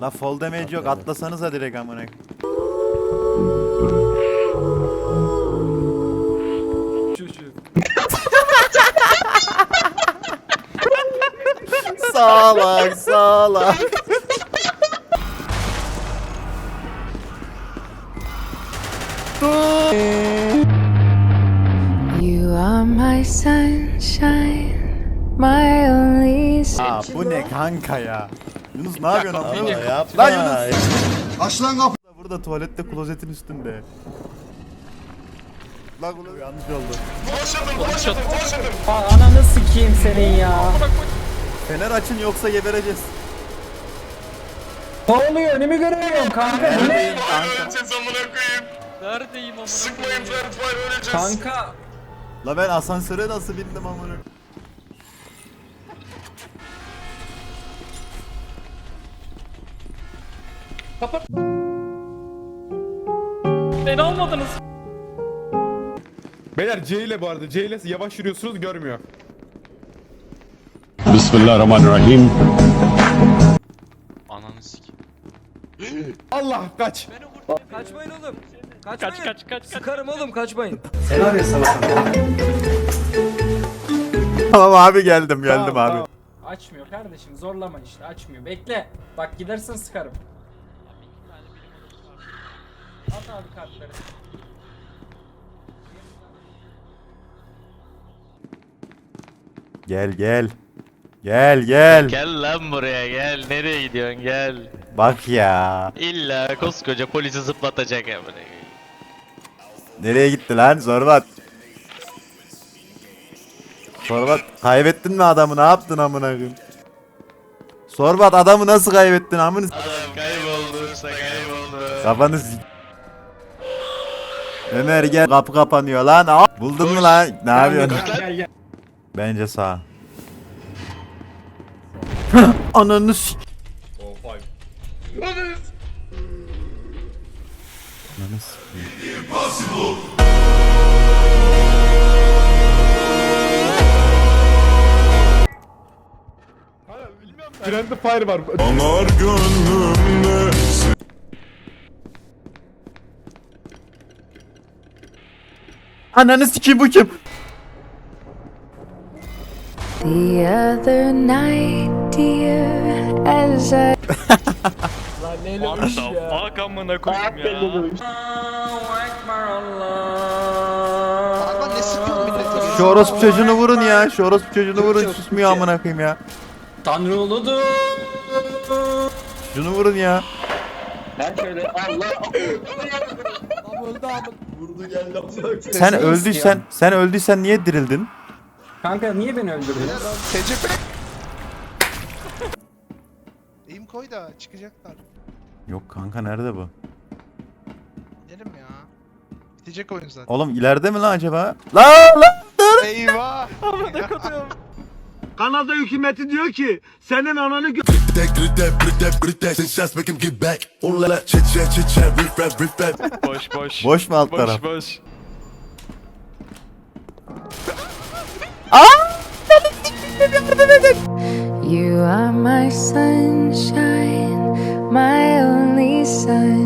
La fall damage yok atlasanıza direkt amına. Şu. Salak salak. You are my sunshine, my only Aa bu ne kanka ya? Yunus ne yapıyorsun amına? Yine Yapma. Lan Yunus. Aç lan kapı. Burada tuvalette klozetin üstünde. Lan bu yanlış oldu. Aa, ananı sikeyim senin ya. Fener açın yoksa gebereceğiz. Ne oluyor? Önümü göremiyorum kanka. Bu ne? Neredeyim amına Sıkmayın koyayım? Fred Fire öleceğiz. Kanka. La ben asansöre nasıl bindim amına? Beni almadınız. Beyler C ile bu arada. C ile yavaş yürüyorsunuz görmüyor. Bismillahirrahmanirrahim. Ananı sik. Allah kaç. Kaçmayın oğlum. Kaç Kaçmayın. kaç kaç kaç. Sıkarım oğlum kaçmayın. Tamam abi geldim geldim Tamam, abi. tamam. Açmıyor kardeşim zorlama işte açmıyor. Bekle. Bak gidersen sıkarım. At abi kartları. Gel gel. Gel gel. Gel lan buraya gel. Nereye gidiyorsun gel. Bak ya. İlla koskoca polisi zıplatacak amına koyayım. Nereye gitti lan Zorbat? Sorbat kaybettin mi adamı ne yaptın amına koyayım? Sorbat adamı nasıl kaybettin amını s- Adam kaybolduysa kayboldu. Kafanı Ömer gel kapı kapanıyor lan. Aa, buldun mu lan? Ne yapıyorsun? Gel gel. Bence sağ. Ananı s- Ananı s- Friendly Fire var. Ananı sikeyim bu kim? The other night, dear, as I Lan olmuş What the fuck amına koyayım ya. Allah. Hayvan ne sıkıyorsun millete? Şu orospu çocuğunu vurun ya. Şu orospu çocuğunu vurun. Susmuyor amına koyayım ya. Tanrı uludur. Şunu vurun ya. Sen öldüysen, sen öldüysen niye dirildin? Kanka niye beni öldürdün? TCP. Eğim koy da çıkacaklar. Yok kanka nerede bu? Gidelim ya. Bitecek oyun zaten. Oğlum ileride mi lan acaba? La la. Eyvah. Kanada hükümeti diyor ki senin ananı gö-. Boş boş. Boş mu alt taraf? Boş boş. You are my sunshine, my only sunshine.